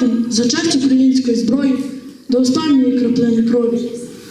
воюватиму за честь української зброї до останньої краплини крові.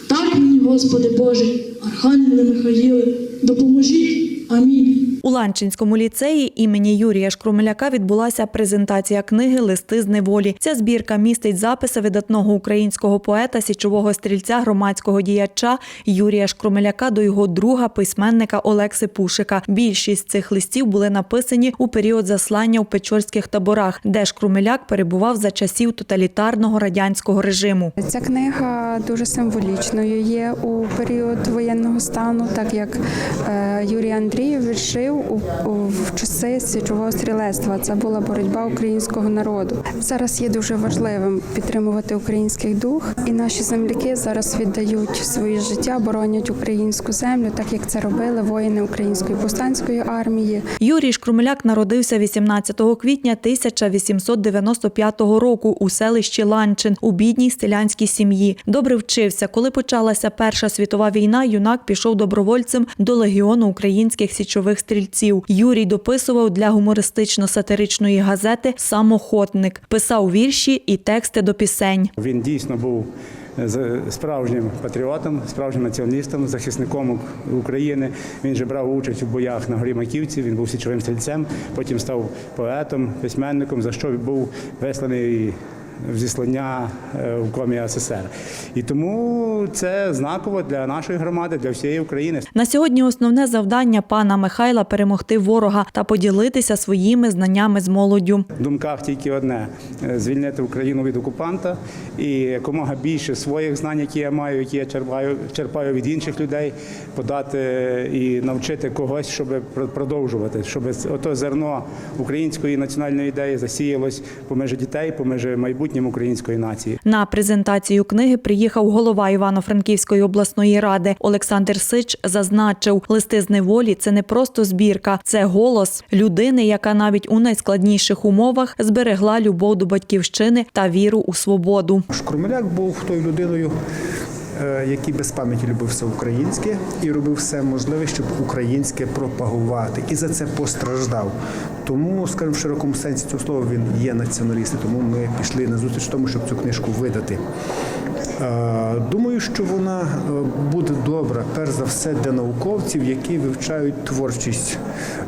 Так мені, Господи Боже, Архангеле Михаїле, допоможіть. Амінь. У Ланчинському ліцеї імені Юрія Шкрумеляка відбулася презентація книги Листи з неволі. Ця збірка містить записи видатного українського поета, січового стрільця, громадського діяча Юрія Шкрумеляка до його друга письменника Олекси Пушика. Більшість цих листів були написані у період заслання у печорських таборах, де Шкрумеляк перебував за часів тоталітарного радянського режиму. Ця книга дуже символічною є у період воєнного стану, так як е, Юрій Андрійович жив у, в часи січового стрілецтва. Це була боротьба українського народу. Зараз є дуже важливим підтримувати український дух, і наші земляки зараз віддають своє життя, боронять українську землю, так як це робили воїни української повстанської армії. Юрій Шкрумеляк народився 18 квітня 1895 року у селищі Ланчин у бідній селянській сім'ї. Добре вчився. Коли почалася Перша світова війна, юнак пішов добровольцем до легіону українських січових стрільців. Юрій дописував для гумористично-сатиричної газети Самохотник, писав вірші і тексти до пісень. Він дійсно був справжнім патріотом, справжнім націоналістом, захисником України. Він же брав участь у боях на горі Маківці. Він був січовим стрільцем, потім став поетом, письменником, за що був висланий в зіслання е, в комі СССР. І тому це знаково для нашої громади, для всієї України. На сьогодні основне завдання пана Михайла перемогти ворога та поділитися своїми знаннями з молоддю. В думках тільки одне е, звільнити Україну від окупанта і якомога більше своїх знань, які я маю, які я черпаю, черпаю від інших людей, подати і навчити когось, щоб про- продовжувати, щоб ото зерно української національної ідеї засіялось поміж дітей, поміж майбутнім української нації. На презентацію книги приїхав голова Івано-Франківської обласної ради Олександр Сич. Зазначив, листи з неволі це не просто збірка, це голос людини, яка навіть у найскладніших умовах зберегла любов до батьківщини та віру у свободу. Шкурмеляк був тою людиною, який без пам'яті любив все українське і робив все можливе, щоб українське пропагувати. І за це постраждав. Тому, скажімо, в широкому сенсі цього слова він є націоналіст, тому ми пішли на зустріч тому, щоб цю книжку видати. Е, Думаю, що вона е, буде добра, перш за все, для науковців, які вивчають творчість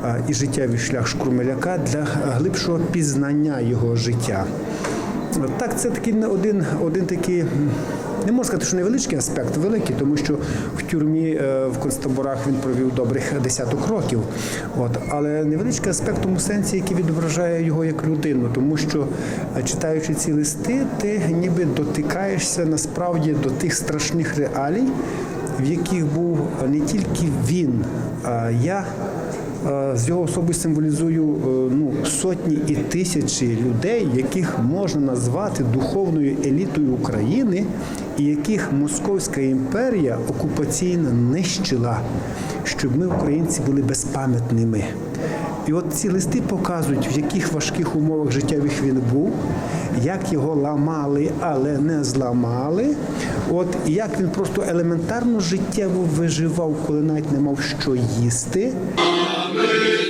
е, і життєвий шлях Шкурмеляка для глибшого пізнання його життя. Так, це такий один, один такий, не можна сказати, що невеличкий аспект, великий, тому що в тюрмі е, в концтаборах він провів добрих десяток років. От, але невеличкий аспект в тому сенсі, який відображає його як людину, тому що е, читаючи ці листи, ти ніби дотикаєшся насправді до тих страшних реалій, в яких був не тільки він, а я. Е, З його особи символізую е, ну, сотні і тисячі людей, яких можна назвати духовною елітою України, і яких Московська імперія окупаційна нищила, щоб ми, українці, були безпам'ятними. І от ці листи показують, в яких важких умовах життєвих він був, як його ламали, але не зламали. От і як він просто елементарно життєво виживав, коли навіть не мав що їсти. Ми